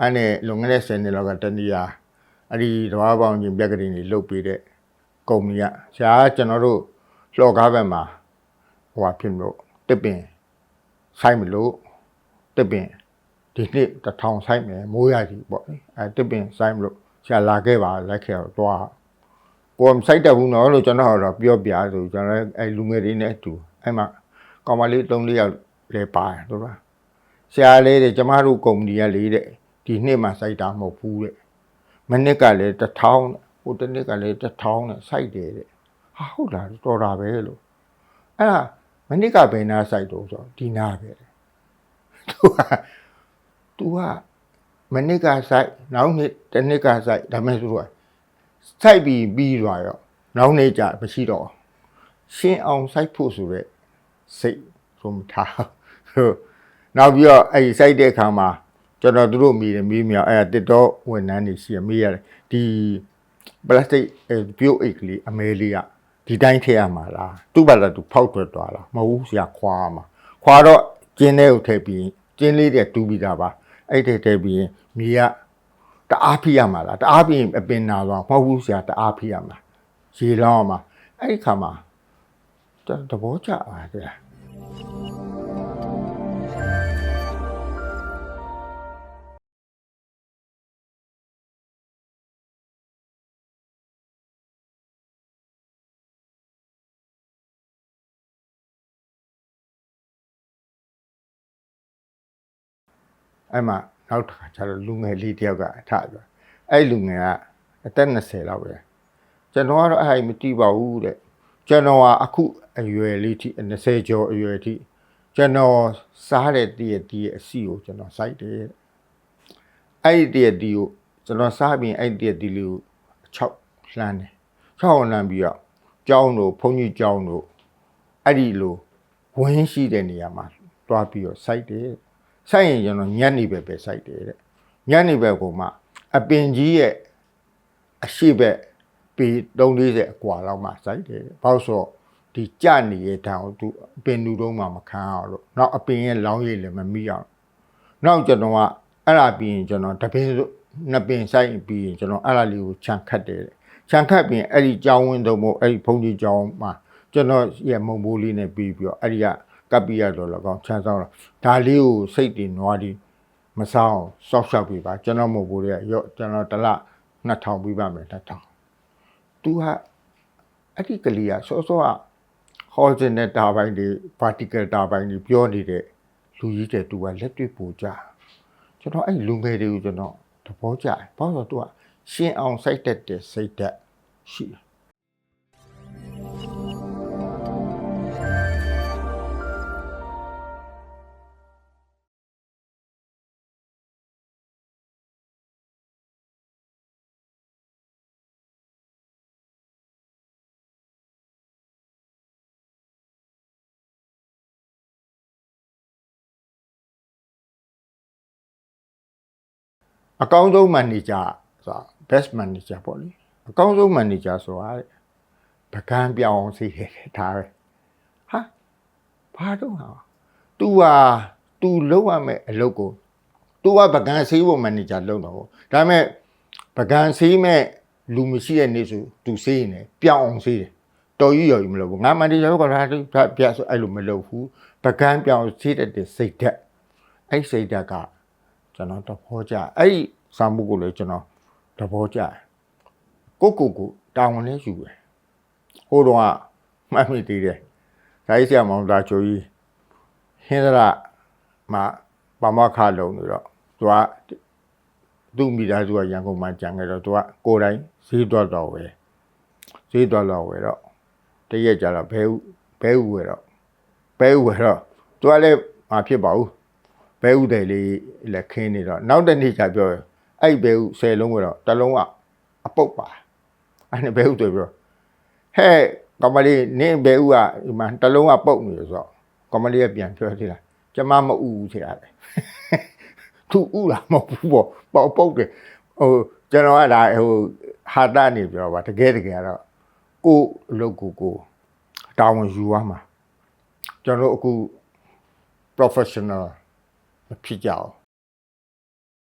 အဲ့နဲ့လွန်ခဲ့တဲ့10နှစ်လောက်ကတနည်းအားအဲ့ဒီတဘာပေါင်းချင်းပြက်ကလေးတွေလုတ်ပေးတဲ့ကုမ္ပဏီကဆရာကကျွန်တော်တို့လှော်ကားဘက်မှာဟိုဟာဖြစ်မလို့တစ်ပင်ဆိုင်မလို့တစ်ပင်ဒီနှစ်တစ်ထောင်ဆိုင်မယ်မိုးရကြီးပေါ့လေအဲတစ်ပင်ဆိုင်မလို့ဆရာလာခဲ့ပါလိုက်ခဲ့တော့သွားကိုယ်မဆိုင်တတ်ဘူးနော်လို့ကျွန်တော်တော့ပြောပြဆိုကျွန်တော်လည်းအဲလူငယ်တွေနဲ့အတူအဲ့မှာကောင်မလေး၃၄ယောက်လည်းပါတယ်တို့လားဆရာလေးတဲ့ကျမတို့ကုမ္ပဏီကလေးတဲ့ ဒီနှစ်မှစိုက်တာမဟုတ်ဘူးတဲ့မနစ်ကလည်းတစ်ထောင်တဲ့ဟိုတစ်နှစ်ကလည်းတစ်ထောင်နဲ့စိုက်တယ်တဲ့ဟာဟုတ်လားတော်တာပဲလို့အဲ့ဒါမနစ်ကဘယ်နာစိုက်တော့ဆိုတော့ဒီနာပဲတဲ့သူကသူကမနစ်ကစိုက်နောက်နှစ်တစ်နှစ်ကစိုက်ဒါမဲ့သူကစိုက်ပြီးပြီးသွားရောနောက်နေ့ကျမရှိတော့ဘူးရှင်းအောင်စိုက်ဖို့ဆိုတဲ့စိတ်ဆုံးမထားဘူးနောက်ပြီးတော့အဲ့ဒီစိုက်တဲ့အခါမှာ ကျွန်တော်တို့မိတယ်မိမြောင်အဲ့ဒါတစ်တော့ဝန်ထမ်းတွေရှိရမေးရတယ်ဒီပလတ်စတစ်ပြုတ်အိတ်ကလေးအမဲလေးကဒီတိုင်းထည့်ရမှာလားသူ့ဘာသာသူဖောက်ထွက်သွားလားမဟုတ်ဘူးဆရာခွာမှာခွာတော့ကျင်းလေးကိုထည့်ပြီးကျင်းလေးတွေတူးပြီးတာပါအဲ့ထည့်ထည့်ပြီးရင်မြေကတအားဖိရမှာလားတအားဖိရင်အပင်နာသွားမဟုတ်ဘူးဆရာတအားဖိရမှာရေလောင်းရမှာအဲ့ဒီခါမှာကျွန်တော်သဘောကျပါတယ် အဲ့မှာနောက်တစ်ခါကျတော့လူငယ်လေးတယောက်ကထပြောအဲ့လူငယ်ကအသက်20လောက်ပဲကျွန်တော်ကတော့အဲ့ဒါမတိပါဘူးတဲ့ကျွန်တော်ကအခုအရွယ်လေးထိ20ကျော်အရွယ်ထိကျွန်တော်စားတဲ့တည့်ရတည့်ရအစီကိုကျွန်တော်စိုက်တယ်တဲ့အဲ့ဒီတည့်ရတည့်ကိုကျွန်တော်စားပြီးအဲ့ဒီတည့်ရတည့်လေးကို6လှမ်းတယ်6လှမ်းပြီးတော့ကျောင်းတို့ဘုန်းကြီးကျောင်းတို့အဲ့ဒီလိုဝင်းရှိတဲ့နေရာမှာတွားပြီးတော့စိုက်တယ် ဆိုင်ရင်ကျွန်တော်ညက်နေပဲပဲစိုက်တယ်တဲ့ညက်နေပဲကိုမှအပင်ကြီးရဲ့အရှိဘက်ပေ340အကွာလောက်မှစိုက်တယ်တဲ့ဘာလို့ဆိုတော့ဒီကြနေတဲ့တောင်သူအပင်လူတုံးမှမခံအောင်လို့နောက်အပင်ရဲ့လောင်းရည်လည်းမမိအောင်နောက်ကျွန်တော်ကအဲ့ဒါပြီးရင်ကျွန်တော်တပင်းစုနှစ်ပင်စိုက်ပြီးရင်ကျွန်တော်အဲ့ဒါလေးကိုခြံခတ်တယ်တဲ့ခြံခတ်ပြီးရင်အဲ့ဒီကြောင်းဝင်းတုံးမို့အဲ့ဒီဖုန်ကြီးကြောင်းမှာကျွန်တော်ရဲ့မုံဘိုးလေးနဲ့ပြီးပြီးတော့အဲ့ဒီက ကပ်ပြီးရတော့လည်းကောင်းချမ်းဆောင်တော့ဒါလေးကိုစိတ်တင်နွားဒီမဆောင်စောက်ရှောက်ပြီးပါကျွန်တော်မုံဘိုးလေးကရော့ကျွန်တော်တစ်လ2000ပြီးပါမယ်2000သူကအဲ့ဒီကလေးကစောစောက horizontal တာပိုင်းတွေ vertical တာပိုင်းတွေပြောနေတဲ့လူကြီးတဲ့သူကလက်တွေ့ပူကြကျွန်တော်အဲ့လူငယ်တွေကိုကျွန်တော်သဘောကျတယ်ဘာလို့လဲဆိုတော့သူကရှင်းအောင်စိုက်တတ်တဲ့စိတ်ဓာတ်ရှိတယ် အကောင်းဆုံး manager ဆိုတာ best manager ပေါ့လေအကောင်းဆုံး manager ဆိုတာတဲ့ပကံပြောင်းအောင်စီးတယ်ဒါပဲဟာဘာတော့ဟာ तू ဟာ तू လောက်ရမယ်အလုပ်ကို तू ကပကံစီးဖို့ manager လုပ်တော့ဒါပေမဲ့ပကံစီးမဲ့လူမရှိတဲ့နေ့ဆို तू စီးနေပြောင်းအောင်စီးတယ်တော်ကြီးရော်ကြီးမလုပ်ဘူးငါ manager ကဒါပြဆိုအဲ့လိုမလုပ်ဘူးပကံပြောင်းစီးတဲ့စိတ်ဓာတ်အဲ့စိတ်ဓာတ်က ကျွန်တော်သဘောကျအဲ့ဒီစာမှုကိုလည်းကျွန်တော်သဘောကျတယ်ကိုကိုကိုတာဝန်လေးယူတယ်ဟိုတော့ကမှတ်မိသေးတယ်ဒါကြီးဆရာမောင်သားချိုကြီးဟင်းသရမှာပမခလုံးနေတော့သူကသူ့မိသားစုကရန်ကုန်မှာကြံခဲ့တော့သူကကိုယ်တိုင်ဈေးတော့တော့ဝယ်ဈေးတော့တော့ဝယ်တော့တရက်ကြတော့ဘဲဥဘဲဥဝယ်တော့ဘဲဥဝယ်တော့သူကလည်းမဖြစ်ပါဘူး ဘဲဥတယ်လေးလက်ခင်းနေတော့နောက်တစ်နေ့ကျပြောရအဲ့ဘဲဥ10လုံးကတော့တစ်လုံးကအပုတ်ပါအဲ့နဲ့ဘဲဥတွေပြောဟဲ့ကမလေးနင်းဘဲဥကဒီမှာတစ်လုံးကပုတ်နေရဆိုတော့ကမလေးကပြန်ပြောသေးလားကျမမဥဘူးချင်ရတယ်သူဥလားမဟုတ်ဘူးပေါ့ပေါ့ပုတ်တယ်ဟိုကျွန်တော်ကဒါဟိုဟာတာနေပြောပါတကယ်တကယ်ကတော့ကိုယ်အလုပ်ကိုကိုယ်တာဝန်ယူရမှာကျွန်တော်တို့အခု professional မဖြစ်ကြအောင်